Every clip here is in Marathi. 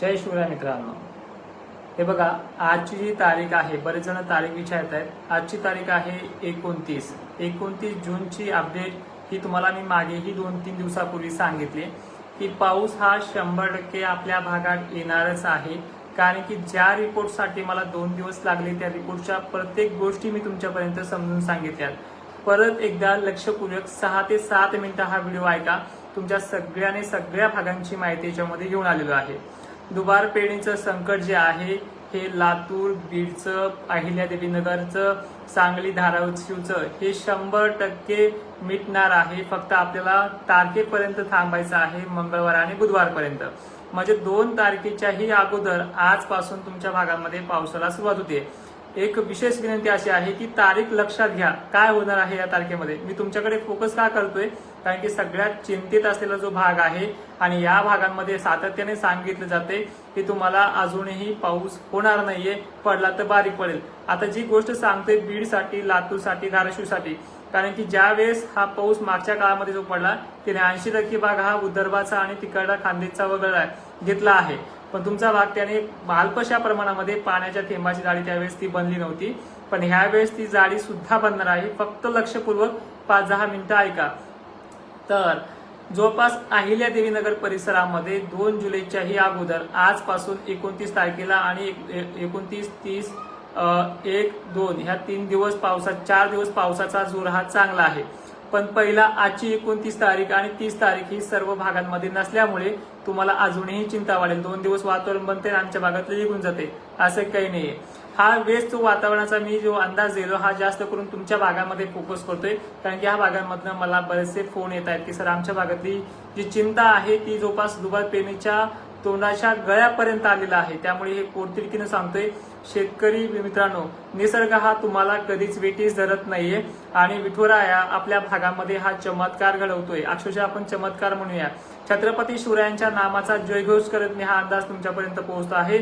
जय शिवराय मित्रांनो. हे बघा आजची जी तारीख आहे बरेच जण तारीख विचारत आहेत. आजची तारीख आहे एकोणतीस. एकोणतीस जूनची अपडेट ही तुम्हाला मी मागेही दोन तीन दिवसापूर्वी सांगितली की पाऊस हा शंभर टक्के आपल्या भागात येणारच आहे. कारण की ज्या रिपोर्टसाठी मला दोन दिवस लागले त्या रिपोर्टच्या प्रत्येक गोष्टी मी तुमच्यापर्यंत समजून सांगितल्यात परत एकदा लक्षपूर्वक सहा ते सात मिनिटं हा व्हिडिओ ऐका. तुमच्या सगळ्याने सगळ्या भागांची माहिती याच्यामध्ये घेऊन आलेलो आहे. दुबार पेढीचं संकट जे आहे हे लातूर बीडचं अहिल्यादेवी नगरचं सांगली धाराशिवचं हे शंभर टक्के मिटणार आहे. फक्त आपल्याला तारखेपर्यंत थांबायचं आहे मंगळवार आणि बुधवारपर्यंत. म्हणजे दोन तारखेच्याही अगोदर आजपासून तुमच्या भागामध्ये पावसाला सुरुवात होते. एक विशेष विनंती अशी आहे की तारीख लक्षात घ्या. काय होणार आहे या तारखेमध्ये? मी तुमच्याकडे फोकस का करतोय? कारण की सगळ्यात चिंतित असलेला जो भाग आहे आणि या भागांमध्ये सातत्याने सांगितलं जाते की तुम्हाला अजूनही पाऊस होणार नाहीये पडला तर बारीक पडेल. आता जी गोष्ट सांगते बीडसाठी लातूरसाठी धाराशिवसाठी कारण की ज्या वेळेस हा पाऊस मागच्या काळामध्ये जो पडला तिने ऐंशी टक्के भाग हा विदर्भाचा आणि तिकडला खांदेचा वगळला घेतला आहे. पण तुमचा भाग त्याने अल्पशा प्रमाणामध्ये पाण्याच्या थेंबाची जाळी त्यावेळेस ती बनली नव्हती. पण ह्या वेळेस ती जाळी सुद्धा बनणार आहे. फक्त लक्षपूर्वक पाच दहा मिनिटं ऐका. तर जवळपास अहिल्यादेवी नगर परिसरामध्ये दोन जुलैच्याही अगोदर आजपासून एकोणतीस तारखेला आणि एकोणतीस तीस एक दोन ह्या तीन दिवस पावसा चार दिवस पावसाचा जोर हा चांगला आहे. पण पहिला आजची एकोणतीस तारीख आणि तीस तारीख ही सर्व भागांमध्ये नसल्यामुळे तुम्हाला अजूनही चिंता वाढेल. दोन दिवस वातावरण बनते आणि आमच्या भागातलं निघून जाते. असं काही नाहीये. हा वेस्ट जो वातावरणाचा मी जो अंदाज दिलो हा जास्त करून तुमच्या भागामध्ये फोकस करतोय. कारण की ह्या भागांमधनं मला बरेचसे फोन येत आहेत की सर आमच्या भागातली जी चिंता आहे ती जवळपास दुबार पेरणीच्या तोंडाच्या गळ्यापर्यंत आलेला आहे. त्यामुळे हे पोटतिडकीनं सांगतोय. शेतकरी मित्रांनो निसर्ग हा तुम्हाला कधीच वेटीस धरत नाहीये आणि विठुराया आपल्या भागामध्ये हा चमत्कार घडवतोय. अक्षरशः आपण चमत्कार म्हणूया. छत्रपती शिवरायांच्या नामाचा जयघोष करत मी हा अंदाज तुमच्यापर्यंत पोहोचतो आहे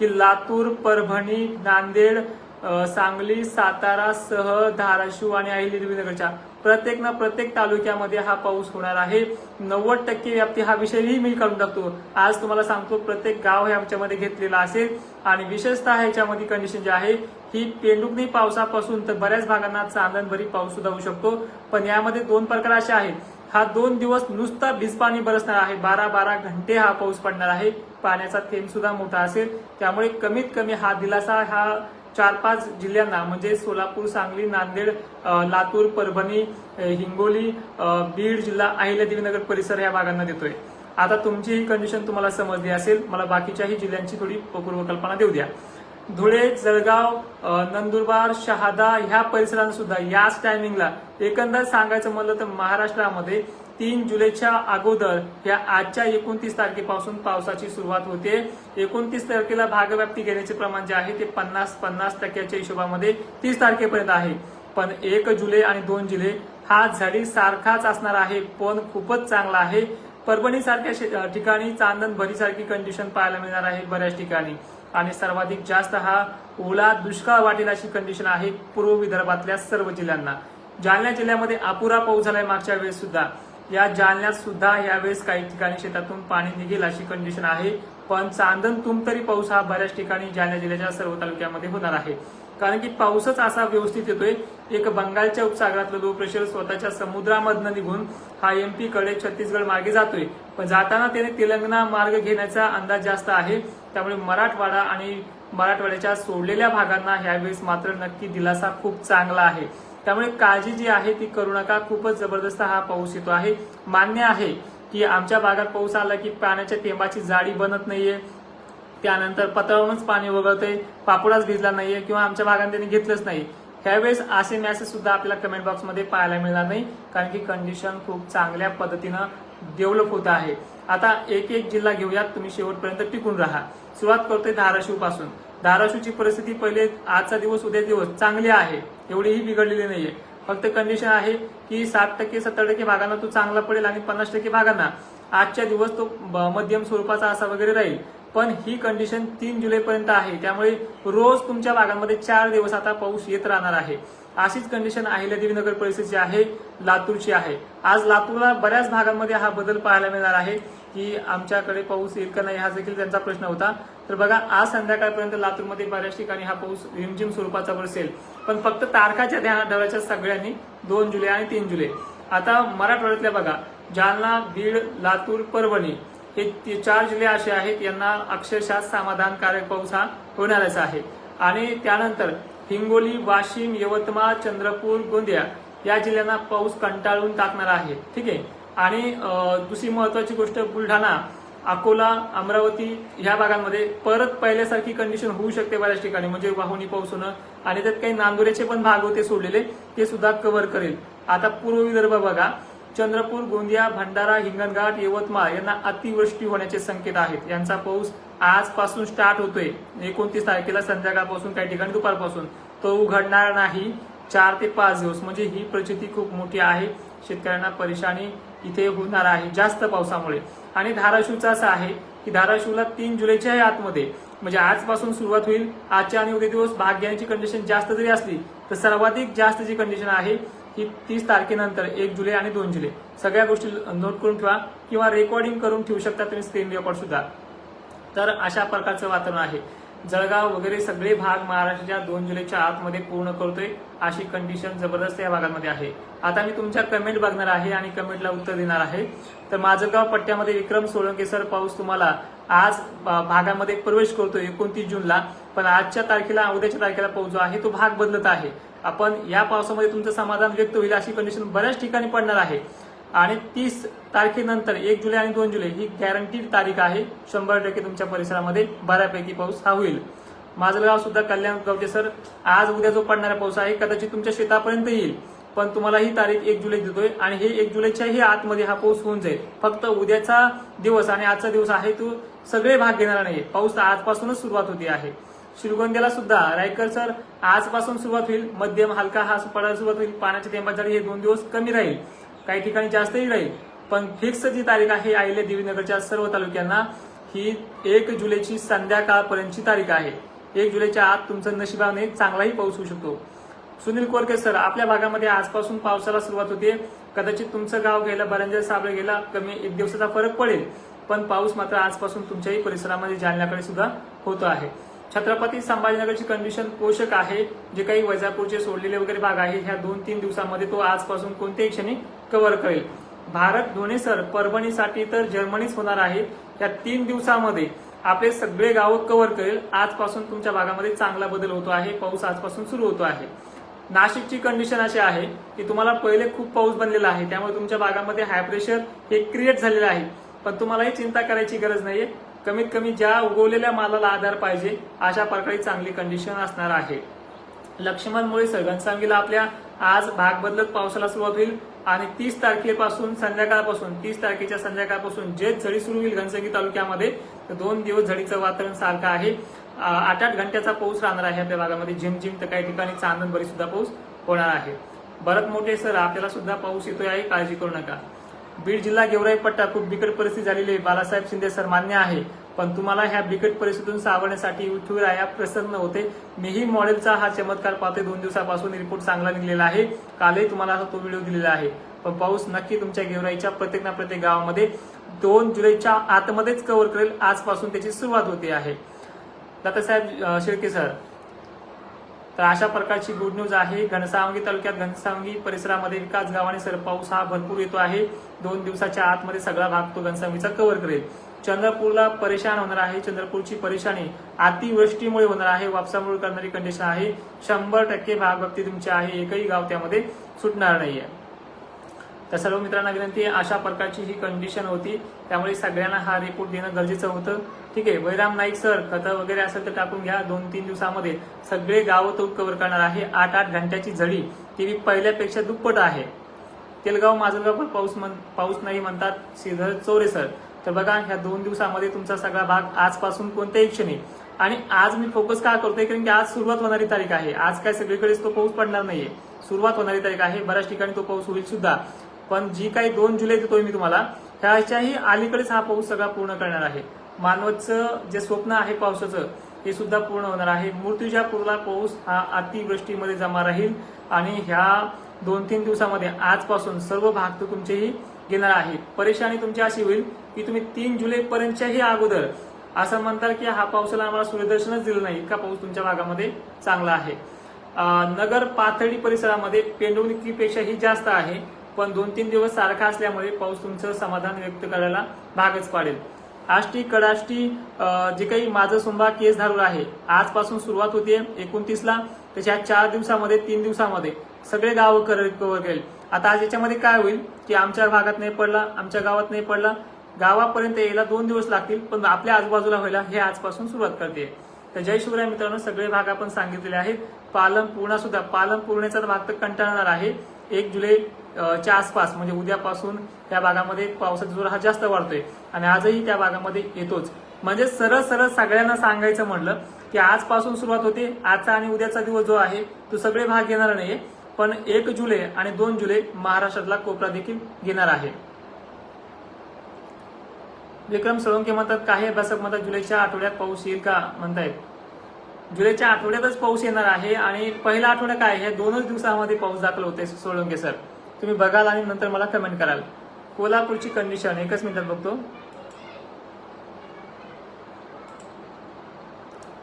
की लातूर परभणी नांदेड सांगली सातारा सह धाराशिव आणि अहिल्यादेवीनगरच्या प्रत्येक ना प्रत्येक तालुक्यामध्ये हा पाऊस होणार आहे. नव्वद टक्के व्याप्ती हा विषयही मी काढून टाकतो. आज तुम्हाला सांगतो प्रत्येक गाव हे आमच्यामध्ये घेतलेला असेल आणि विशेषतः ह्याच्यामध्ये कंडिशन जी आहे ही पेंडुकनी पावसापासून तर बऱ्याच भागांना चांदणभरी पाऊस सुद्धा होऊ शकतो. पण यामध्ये दोन प्रकार असे आहेत. हा दोन दिवस नुसता भिजपाणी बरसणार आहे. बारा बारा घंटे हा पाऊस पडणार आहे. पाण्याचा थेंब सुद्धा मोठा असेल. त्यामुळे कमीत कमी हा दिलासा हा चार पाच जिल्ह्यांना म्हणजे सोलापूर सांगली नांदेड लातूर परभणी हिंगोली बीड जिल्हा अहिल्यादेवीनगर परिसर या भागांना देतोय. आता तुमची ही कंडिशन तुम्हाला समजली असेल मला बाकीच्याही जिल्ह्यांची थोडी पूर्वकल्पना देऊ द्या. धुळे जळगाव नंदुरबार शहादा ह्या परिसरांना सुद्धा याच टायमिंगला एकंदर सांगायचं म्हणलं तर महाराष्ट्रामध्ये तीन जुलैच्या अगोदर या आजच्या एकोणतीस तारखेपासून पावसाची सुरुवात होते. एकोणतीस तारखेला भागव्याप्ती घेण्याचे प्रमाण जे आहे ते पन्नास पन्नास टक्क्याच्या हिशोबामध्ये तीस तारखेपर्यंत आहे. पण एक जुलै आणि दोन जुलै हा झडी सारखाच असणार आहे पण खूपच चांगला आहे. परभणी सारख्या ठिकाणी चांदण भरीसारखी कंडिशन पाहायला मिळणार आहे बऱ्याच ठिकाणी. आणि सर्वाधिक जास्त हा ओला दुष्काळ वाटेल अशी कंडिशन आहे पूर्व विदर्भातल्या सर्व जिल्ह्यांना. जालना जिल्ह्यामध्ये अपुरा पाऊस झालाय मागच्या वेळेस सुद्धा. या जालन्यात सुद्धा यावेळेस काही ठिकाणी शेतातून पाणी निघेल अशी कंडिशन आहे. पण चांदण तुमतरी पाऊस हा बऱ्याच ठिकाणी जालना जिल्ह्याच्या सर्व तालुक्यामध्ये होणार आहे. कारण की पाऊसच असा व्यवस्थित येतोय. एक बंगालच्या उपसागरातलं लो प्रेशर स्वतःच्या समुद्रामधनं निघून हा एमपी कडे छत्तीसगड मागे जातोय. पण जाताना त्याने तेलंगणा मार्ग घेण्याचा अंदाज जास्त आहे. त्यामुळे मराठवाडा आणि मराठवाड्याच्या सोडलेल्या भागांना ह्यावेळेस मात्र नक्की दिलासा खूप चांगला आहे. त्यामुळे काळजी जी आहे ती करू नका. खूपच जबरदस्त हा पाऊस येतो आहे. मान्य आहे की आमच्या भागात पाऊस आला की पाण्याच्या टेंबाची जाडी बनत नाहीये. त्यानंतर पत्रावरूनच पाणी वगळतंय. पापुडाच भिजला नाहीये किंवा आमच्या भागात त्यांनी घेतलंच नाही. त्यावेळेस असे मॅसेज सुद्धा आपल्याला कमेंट बॉक्समध्ये पाहायला मिळणार नाही. कारण की कंडिशन खूप चांगल्या पद्धतीनं डेव्हलप होत आहे. आता एक एक जिल्हा घेऊयात तुम्ही शेवटपर्यंत टिकून राहा. सुरुवात करतोय धाराशिवपासून धाराशिवची परिस्थिती पहिले आजचा दिवस उद्या दिवस चांगली आहे. एवढीही बिघडलेली नाहीये. फक्त कंडिशन आहे की साठ टक्के सत्तर टक्के भागांना तो चांगला पडेल आणि पन्नास टक्के भागांना. आजच्या दिवस तो ब- मध्यम स्वरूपाचा असा वगैरे राहील. पण ही कंडिशन तीन जुलैपर्यंत आहे. त्यामुळे रोज तुमच्या भागांमध्ये चार दिवस आता पाऊस येत राहणार आहे. अशीच कंडिशन अहिल्यादेवी नगर परिस्थितीची आहे लातूरची आहे. आज लातूरला बऱ्याच भागांमध्ये हा बदल पाहायला मिळणार आहे की आमच्याकडे पाऊस येईल का नाही हा देखील त्यांचा प्रश्न होता. तर बघा आज संध्याकाळपर्यंत लातूरमध्ये बऱ्याच ठिकाणी हा पाऊस रिमझिम स्वरूपाचा बसेल. पण फक्त तारखाच्या ध्यानात ठेवायच्या सगळ्यांनी दोन जुलै आणि तीन जुलै. आता मराठवाड्यातल्या बघा जालना बीड लातूर परभणी हे ते चार जिल्हे असे आहेत यांना अक्षरशः समाधानकारक पाऊस हा होणारच आहे. आणि त्यानंतर हिंगोली वाशिम यवतमाळ चंद्रपूर गोंदिया या जिल्ह्यांना पाऊस कंटाळून टाकणार आहे. ठीक आहे? आणि दुसरी महत्वाची गोष्ट बुलढाणा अकोला अमरावती ह्या भागांमध्ये परत पहिल्यासारखी कंडिशन होऊ शकते बऱ्याच ठिकाणी. म्हणजे वाहुनी पाऊस होणं आणि त्यात काही नांदुऱ्याचे पण भाग होते सोडलेले ते सुद्धा कव्हर करेल. आता पूर्व विदर्भ बघा. चंद्रपूर गोंदिया भंडारा हिंगणघाट यवतमाळ यांना अतिवृष्टी होण्याचे संकेत आहेत. यांचा पाऊस आजपासून स्टार्ट होतोय. एकोणतीस तारखेला संध्याकाळपासून काही ठिकाणी दुपारपासून. तो उघडणार नाही. चार ते पाच दिवस. म्हणजे ही परिस्थिती खूप मोठी आहे. शेतकऱ्यांना परेशानी इथे होणार आहे जास्त पावसामुळे. आणि धाराशिवचं असं आहे की धाराशिवला तीन जुलैच्या आतमध्ये म्हणजे आजपासून सुरुवात होईल. आजच्या आणि उद्या दिवस भाग्यांची कंडिशन जास्त जरी असली तर सर्वाधिक जास्त जी कंडिशन आहे ही तीस तारखेनंतर एक जुलै आणि दोन जुलै. सगळ्या गोष्टी नोट करून ठेवा किंवा रेकॉर्डिंग करून ठेवू शकता तुम्ही स्क्रीन रेकॉर्ड सुद्धा. तर अशा प्रकारचं वातावरण आहे. जळगाव वगैरे सगळे भाग महाराष्ट्राच्या दोन जुलैच्या आतमध्ये पूर्ण करतोय अशी कंडिशन जबरदस्त या भागामध्ये आहे. आता मी तुमच्या कमेंट बघणार आहे आणि कमेंटला उत्तर देणार आहे. तर माजलगाव पट्ट्यामध्ये विक्रम सोळंके सर पाऊस तुम्हाला आज भागामध्ये प्रवेश करतो एकोणतीस जूनला. पण आजच्या तारखेला उद्याच्या तारखेला पाऊस जो आहे तो भाग बदलत आहे. आपण या पावसामध्ये तुमचं समाधान व्यक्त होईल अशी कंडिशन बऱ्याच ठिकाणी पडणार आहे. आणि तीस तारखेनंतर एक जुलै आणि दोन जुलै ही गॅरंटीड तारीख आहे. शंभर टक्के तुमच्या परिसरामध्ये बऱ्यापैकी पाऊस हा होईल. माझं सुद्धा कल्याण गावचे सर. आज उद्या जो पडणारा पाऊस आहे कदाचित तुमच्या शेतापर्यंत येईल. पण तुम्हाला ही तारीख एक जुलै देतोय आणि हे एक जुलैच्याही आतमध्ये हा पाऊस होऊन जाईल. फक्त उद्याचा दिवस आणि आजचा दिवस आहे तो सगळे भाग घेणार नाही पाऊस आजपासूनच सुरुवात होती आहे. श्रीगोंद्याला सुद्धा रायकर सर आजपासून सुरुवात होईल. मध्यम हलका हा पडायला सुरुवात होईल. पाण्याची टेंपरेचर हे दोन दिवस कमी राहील. काही ठिकाणी जास्तही राहील पण फिक्स जी तारीख आहे आईले देवीनगरच्या सर्व तालुक्यांना ही एक जुलैची संध्याकाळपर्यंतची तारीख आहे. एक जुलैच्या आत तुमचं नशिबाने चांगलाही पाऊस होऊ शकतो. सुनील कोरके सर आपल्या भागामध्ये आजपासून पावसाला सुरुवात होते. कदाचित तुमचं गाव गेलं बऱ्याच साबळे गेला कमी एक दिवसाचा फरक पडेल. पण पाऊस मात्र आजपासून तुमच्याही परिसरामध्ये जालन्याकडे सुद्धा होतो आहे. छत्रपती संभाजीनगरची कंडिशन पोषक आहे. जे काही वैजापूरचे सोडलेले वगैरे भाग आहे ह्या दोन तीन दिवसामध्ये तो आजपासून कोणत्याही क्षणी कव्हर करेल. भारत धोनी सर परभणीसाठी तर जर्मनीच होणार आहे या तीन दिवसामध्ये. आपले सगळे गाव कव्हर करेल. आजपासून तुमच्या भागामध्ये चांगला बदल होतो आहे. पाऊस आजपासून सुरू होतो आहे. नाशिकची कंडिशन अशी आहे की तुम्हाला पहिले खूप पाऊस बनलेला आहे. त्यामुळे तुमच्या भागामध्ये हाय प्रेशर हे क्रिएट झालेलं आहे. पण तुम्हालाही चिंता करायची गरज नाहीये. कमीत कमी ज्या उगवलेल्या मालाला आधार पाहिजे अशा प्रकारे चांगली कंडिशन असणार आहे. लक्ष्मणमुळे घनसावंगीला आपल्या आज भाग बदलत पावसाला सुरुवात होईल. आणि तीस तारखेपासून संध्याकाळपासून तीस तारखेच्या संध्याकाळपासून जे झडी सुरू होईल घनसंगी तालुक्यामध्ये तर दोन दिवस झडीचं वातावरण सारखं आहे. आठ आठ घंट्याचा पाऊस राहणार आहे आपल्या भागामध्ये. झिमझिम तर काही ठिकाणी चांदणबरी सुद्धा पाऊस होणार आहे. भरत मोठे सर आपल्याला सुद्धा पाऊस येतोय आहे काळजी करू नका. बीड जिल्हा गेवराई पट्टा खूप बिकट परिस्थिती झालेली आहे. बालासाहेब शिंदे सर मान्य आहे. पण तुम्हाला ह्या बिकट परिस्थितीतून सावरण्यासाठी विठुराया प्रसन्न होते. मीही मॉडेलचा हा चमत्कार पाहते. दोन दिवसापासून रिपोर्ट चांगला निघलेला आहे. कालही तुम्हाला तो व्हिडिओ दिलेला आहे. पण पाऊस नक्की तुमच्या गेवराईच्या प्रत्येक ना प्रत्येक गावामध्ये दोन जुलैच्या आतमध्येच कव्हर करेल. आजपासून त्याची सुरुवात होते आहे. दादासाहेब अं, शेळके सर तर अशा प्रकारची गुड न्यूज आहे. घनसावंगी तालुक्यात घनसावंगी परिसरामध्ये विकास गावाने सर पाऊस हा भरपूर येतो आहे. दोन दिवसाच्या आतमध्ये सगळा भाग तो घनसावंगीचा कव्हर करेल. चंद्रपूरला परेशान होणार आहे. चंद्रपूरची परेशानी अतिवृष्टीमुळे होणार आहे. वापसामुळे करणारी कंडिशन आहे. शंभर टक्के भागभक्ती तुमची आहे. एकही गाव त्यामध्ये सुटणार नाहीये. तर सर्व मित्रांना विनंती अशा प्रकारची ही कंडिशन होती. त्यामुळे सगळ्यांना हा रिपोर्ट देणं गरजेचं होतं. ठीक आहे वैराम नाईक सर खतं वगैरे असेल तर टाकून घ्या. दोन तीन दिवसामध्ये सगळे गावं तो कव्हर करणार आहे. आठ आठ घंट्याची झडी. ती पहिल्यापेक्षा दुप्पट आहे. तेलगाव माजलगाव पण पाऊस म्हण- पाऊस नाही म्हणतात श्रीधर चौरेसर तर बघा ह्या दोन दिवसामध्ये तुमचा सगळा भाग आजपासून कोणत्याही क्षणी. आणि आज मी फोकस का करतोय? कारण की आज सुरुवात होणारी तारीख आहे. आज काय सगळीकडेच तो पाऊस पडणार नाहीये. सुरुवात होणारी तारीख आहे. बऱ्याच ठिकाणी तो पाऊस होईल सुद्धा. पण जी काही दोन जुलै देतोय मी तुम्हाला ह्याच्याही अलीकडेच हा पाऊस सगळा पूर्ण करणार आहे. मानवाचं जे स्वप्न आहे पावसाचं हे सुद्धा पूर्ण होणार आहे. मृत्यूच्या पाऊस हा अतिवृष्टीमध्ये जमा राहील. आणि ह्या दोन तीन दिवसामध्ये आजपासून सर्व भाग तो तुमचेही घेणार आहे. परेशानी तुमची अशी होईल की तुम्ही तीन जुलैपर्यंतच्याही अगोदर असं म्हणताल की हा पावसाला आम्हाला सूर्यदर्शनच दिलं नाही. इतका पाऊस तुमच्या भागामध्ये चांगला आहे. नगर पाथर्डी परिसरामध्ये पेंडवणुकीपेक्षाही जास्त आहे. पण दोन तीन दिवस सारखा असल्यामुळे पाऊस तुमचं समाधान व्यक्त करायला भागच पाडेल. आष्टी कडाष्टी जे काही माझं सुंबा केस धारूर आहे आजपासून सुरुवात होते एकोणतीसला त्याच्या चार दिवसामध्ये तीन दिवसामध्ये. सगळे गाव कव्हर करेल आता आज याच्यामध्ये काय होईल की आमच्या भागात नाही पडला आमच्या गावात नाही पडला गावापर्यंत यायला दोन दिवस लागतील पण आपल्या आजूबाजूला व्हायला हे आजपासून सुरुवात करते. तर जय शिवराय मित्रांनो सगळे भाग आपण सांगितलेले आहेत. पालन पूर्णा सुद्धा पालन पूर्णेचा भाग तर कंटाळणार आहे. एक जुलै च्या आसपास म्हणजे उद्यापासून त्या भागामध्ये पावसाचा जोर हा जास्त वाढतोय आणि आजही त्या भागामध्ये येतोच. म्हणजे सरळ सरळ सगळ्यांना सांगायचं म्हणलं की आजपासून सुरुवात होते आजचा आणि उद्याचा दिवस जो आहे तो सगळे भाग घेणार नाहीये पण एक जुलै आणि दोन जुलै महाराष्ट्रातला कोपरा देखील घेणार आहे. विक्रम सोळंके म्हणतात काही अभ्यासक म्हणतात जुलैच्या आठवड्यात पाऊस येईल का? म्हणतायत. जुलैच्या आठवड्यातच पाऊस येणार आहे आणि पहिला आठवडा काय हे दोनच दिवसामध्ये पाऊस दाखल होते सोळंके सर. तुम्ही बघाल आणि नंतर मला कमेंट कराल. कोल्हापूरची कंडिशन एकच मिनिटात बघतो.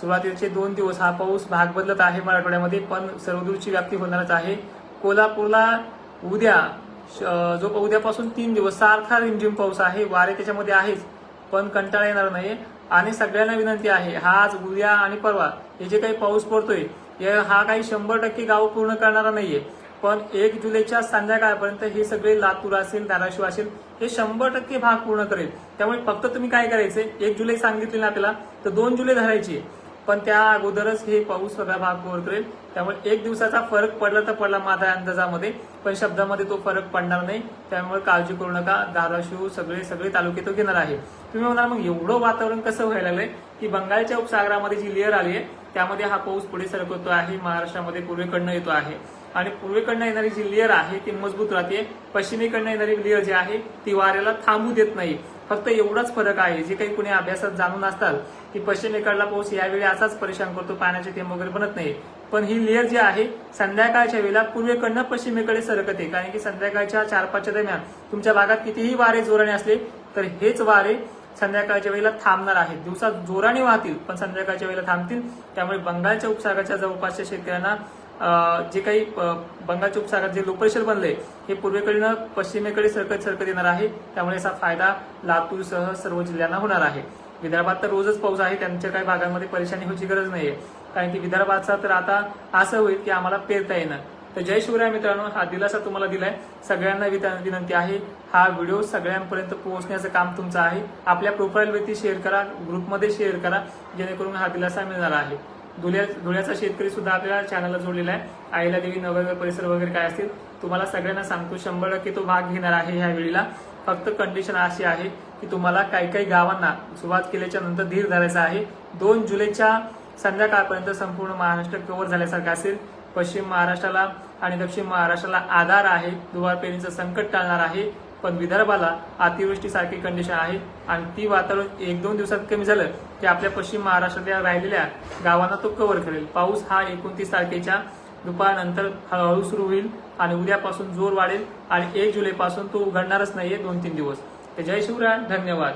सुरुवातीचे दोन दिवस हा पाऊस भाग बदलत आहे मराठवाड्यामध्ये पण सर्वदूरची व्याप्ती होणारच आहे. कोल्हापूरला उद्या श- जो उद्यापासून तीन दिवस सारखा रिमझिम पाऊस आहे वारे त्याच्यामध्ये आहेच पण कंटाळा येणार नाही आणि सगळ्यांना विनंती आहे हा आज उद्या आणि परवा हे जे काही पाऊस पडतोय हे हा काही शंभर टक्के गाव पूर्ण करणारा नाहीये. पण एक जुलैच्या संध्याकाळपर्यंत हे सगळे लातूर असेल धाराशिव असेल हे शंभर टक्के भाग पूर्ण करेल. त्यामुळे फक्त तुम्ही काय करायचे एक जुलै सांगितले ना आपल्याला तर दोन जुलै धरायची पण त्या अगोदरच हे पाऊस सगळा भाग कव्हर करेल. त्यामुळे एक दिवसाचा फरक पडला तर पडला माझ्या अंदाजामध्ये पण शब्दामध्ये तो फरक पडणार नाही. त्यामुळे काळजी करू नका धाराशिव सगळे सगळे तालुके तो घेणार आहे. तुम्ही म्हणाल मग एवढं वातावरण कसं व्हायला लागलंय? की बंगालच्या उपसागरामध्ये जी लेअर आली आहे त्यामध्ये हा पाऊस पुढे सरकवतो आहे महाराष्ट्रामध्ये पूर्वेकडनं येतो आहे. आणि पूर्वेकडनं येणारी जी लेअर आहे ती मजबूत राहते. पश्चिमेकडनं येणारी लेअर जी आहे ती वाऱ्याला थांबू देत नाही. फक्त एवढाच फरक आहे जे काही कुणी अभ्यासात जाणून असतात की पश्चिमेकडला पाऊस यावेळी असाच परेशान करतो पाण्याचे थेंब वगैरे बनत नाही. पण ही लेअर जी आहे संध्याकाळच्या वेळेला पूर्वेकडनं पश्चिमेकडे सरकते. कारण की संध्याकाळच्या चार पाचच्या दरम्यान तुमच्या भागात कितीही वारे जोराने असले तर हेच वारे संध्याकाळच्या वेळेला थांबणार आहेत. दिवसात जोराने वाहतील पण संध्याकाळच्या वेळेला थांबतील. त्यामुळे बंगालच्या उपसागराच्या जवळपासच्या शेतकऱ्यांना जे काही बंगालच्या उपसागरात जे लो प्रेशर बनलंय हे पूर्वेकडनं पश्चिमेकडे सरकत सरकत येणार आहे. त्यामुळे याचा फायदा लातूरसह सर्व जिल्ह्यांना होणार आहे. विदर्भात तर रोजच पाऊस आहे त्यांच्या काही भागांमध्ये परेशानी होची गरज नाहीये. कारण की विदर्भाचा तर आता असं होईल की आम्हाला पेरता येणार तर जय शिवराय मित्रांनो हा दिलासा तुम्हाला दिलाय. सगळ्यांना विनंती आहे हा व्हिडिओ सगळ्यांपर्यंत पोहोचण्याचं काम तुमचं आहे. आपल्या प्रोफाईलवरती शेअर करा ग्रुपमध्ये शेअर करा जेणेकरून हा दिलासा मिळणार आहे. धुळ्या धुळ्याचा शेतकरी सुद्धा आपल्या चॅनलला जोडलेला आहे. आईला देवी नगर परिसर वगैरे काय असतील तुम्हाला सगळ्यांना सांगतो शंभर टक्के तो भाग घेणार आहे ह्या वेळीला. फक्त कंडिशन अशी आहे की तुम्हाला काही काही गावांना सुरुवात केल्याच्यानंतर धीर धरायचा आहे. दोन जुलैच्या संध्याकाळपर्यंत संपूर्ण महाराष्ट्र कव्हर झाल्यासारखं असेल. पश्चिम महाराष्ट्राला आणि दक्षिण महाराष्ट्राला आधार आहे. दुबार पेरणीचं संकट टाळणार आहे. पण विदर्भाला अतिवृष्टीसारखी कंडिशन आहे. आणि ती वातावरण एक दोन दिवसात कमी झालं की आपल्या पश्चिम महाराष्ट्रातल्या राहिलेल्या गावांना तो कव्हर करेल. पाऊस हा एकोणतीस तारखेच्या दुपारनंतर हळूहळू सुरू होईल आणि उद्यापासून जोर वाढेल आणि एक जुलैपासून तो उघडणारच नाहीये दोन तीन दिवस. तर जय शिवराय धन्यवाद.